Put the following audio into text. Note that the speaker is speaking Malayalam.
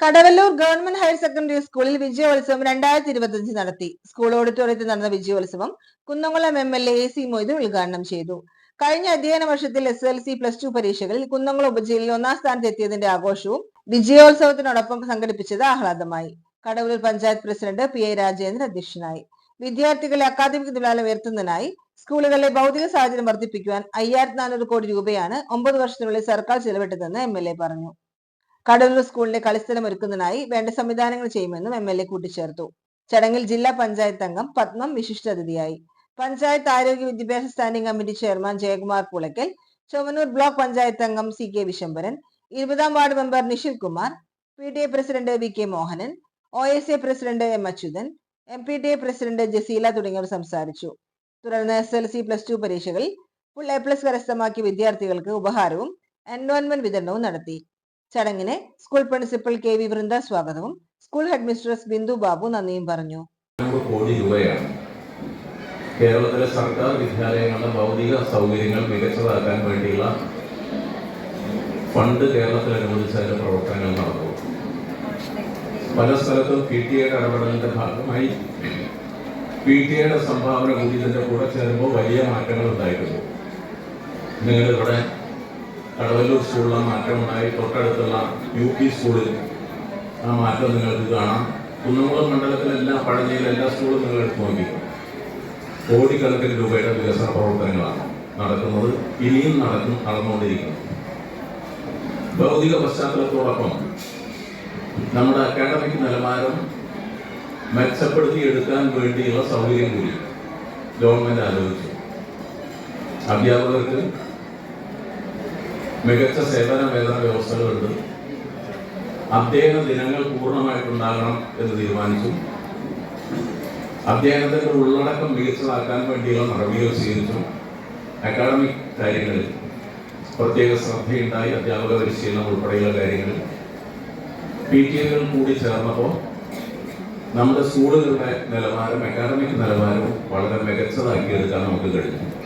കടവല്ലൂർ ഗവൺമെന്റ് ഹയർ സെക്കൻഡറി സ്കൂളിൽ വിജയോത്സവം രണ്ടായിരത്തി ഇരുപത്തിയഞ്ച് നടത്തി. സ്കൂൾ ഓഡിറ്റോറിയത്തിൽ നടന്ന വിജയോത്സവം Kunnamkulam M L A A C Moidu ഉദ്ഘാടനം ചെയ്തു. കഴിഞ്ഞ അധ്യയന വർഷത്തിൽ S L C plus two പരീക്ഷകളിൽ കുന്നംകുളം ഉപജില്ലയിൽ ഒന്നാം സ്ഥാനത്ത് എത്തിയതിന്റെ ആഘോഷവും വിജയോത്സവത്തിനോടൊപ്പം സംഘടിപ്പിച്ചത് ആഹ്ലാദമായി. Kadavallur panchayat president P I Rajendran അധ്യക്ഷനായി. വിദ്യാർത്ഥികളെ അക്കാദമിക് നിലവാരം ഉയർത്തുന്നതിനായി സ്കൂളുകളിലെ ഭൗതിക സാഹചര്യം വർദ്ധിപ്പിക്കുവാൻ അയ്യായിരത്തി നാനൂറ് കോടി രൂപയാണ് ഒമ്പത് വർഷത്തിനുള്ളിൽ സർക്കാർ ചെലവിട്ടതെന്ന് എം എൽ എ പറഞ്ഞു. കടലൂർ സ്കൂളിന്റെ കളിസ്ഥലം ഒരുക്കുന്നതിനായി വേണ്ട സംവിധാനങ്ങൾ ചെയ്യുമെന്നും എം എൽ എ കൂട്ടിച്ചേർത്തു. ചടങ്ങിൽ ജില്ലാ പഞ്ചായത്ത് അംഗം പത്മം വിശിഷ്ടാതിഥിയായി പഞ്ചായത്ത് ആരോഗ്യ വിദ്യാഭ്യാസ standing committee chairman Jayakumar Pulaykkal Chowannur block panchayat അംഗം സി കെ വിശംബരൻ ഇരുപതാം ward member Nishil Kumar P T A president V K Mohanan O S A president M Achuthan M P T A president Jaseela തുടങ്ങിയവർ സംസാരിച്ചു. തുടർന്ന് S L C plus two പരീക്ഷകളിൽ ഫുൾ എ പ്ലസ് കരസ്ഥമാക്കിയ വിദ്യാർത്ഥികൾക്ക് ഉപഹാരവും എൻവോൺമെന്റ് വിതരണവും നടത്തി. ചടങ്ങിന് school principal K V Vrinda സ്വാഗതവും school head mistress Bindu Babu നന്ദിയും പറഞ്ഞു. കോടി രൂപയാണ്. കേരളത്തിലെ സർക്കാർ വിദ്യാലയങ്ങളുടെ ഭൗതിക സൗകര്യങ്ങൾ മികച്ചതാക്കാൻ വേണ്ടിയുള്ള ഫണ്ട് കേരളത്തിൽ അനുവദിച്ചതിന്റെ പ്രവർത്തനങ്ങൾ നടന്നു. പല സ്ഥലത്തും പി ടി എയുടെ ഇടപെടലിന്റെ ഭാഗമായി പി ടി എയുടെ സംഭാവന കൂടി ഇതിന്റെ കൂടെ ചേരുമ്പോൾ വലിയ മാറ്റങ്ങൾ ഉണ്ടായിട്ടുണ്ട് നിങ്ങളിവിടെ കടവല്ലൂർ സ്കൂളിലെ മാറ്റമുണ്ടായി. തൊട്ടടുത്തുള്ള യു പി സ്കൂളിൽ ആ മാറ്റം നിങ്ങൾക്ക് കാണാം. കുന്നംകുളം മണ്ഡലത്തിലെല്ലാം എല്ലാ പഴഞ്ഞയിലെ എല്ലാ സ്കൂളും നിങ്ങൾ എടുത്തു നോക്കി. കോടിക്കണക്കിന് രൂപയുടെ വികസന പ്രവർത്തനങ്ങളാണ് നടക്കുന്നത്. ഇനിയും നടക്കും നടന്നുകൊണ്ടിരിക്കുന്നു ഭൗതിക പശ്ചാത്തലത്തോടൊപ്പം നമ്മുടെ അക്കാഡമിക് നിലവാരം മെച്ചപ്പെടുത്തിയെടുക്കാൻ വേണ്ടിയുള്ള സൗകര്യം കൂടി ഗവൺമെന്റ് ആലോചിച്ചു. അധ്യാപകർക്ക് മികച്ച സേവന വേതന വ്യവസ്ഥകളുണ്ട്. അദ്ദേഹം ദിനങ്ങൾ പൂർണമായിട്ടുണ്ടാകണം എന്ന് തീരുമാനിച്ചു. അദ്ദേഹത്തിന്റെ ഉള്ളടക്കം മികച്ചതാക്കാൻ വേണ്ടിയുള്ള നടപടികൾ സ്വീകരിച്ചു. അക്കാഡമിക് കാര്യങ്ങളിൽ പ്രത്യേക ശ്രദ്ധയുണ്ടായി അധ്യാപക പരിശീലനം ഉൾപ്പെടെയുള്ള കാര്യങ്ങളിൽ. പി ടി എകൾ കൂടി ചേർന്നപ്പോൾ നമ്മുടെ സ്കൂളുകളുടെ നിലവാരം അക്കാഡമിക് നിലവാരവും വളരെ മികച്ചതാക്കിയെടുക്കാൻ നമുക്ക് കഴിഞ്ഞു.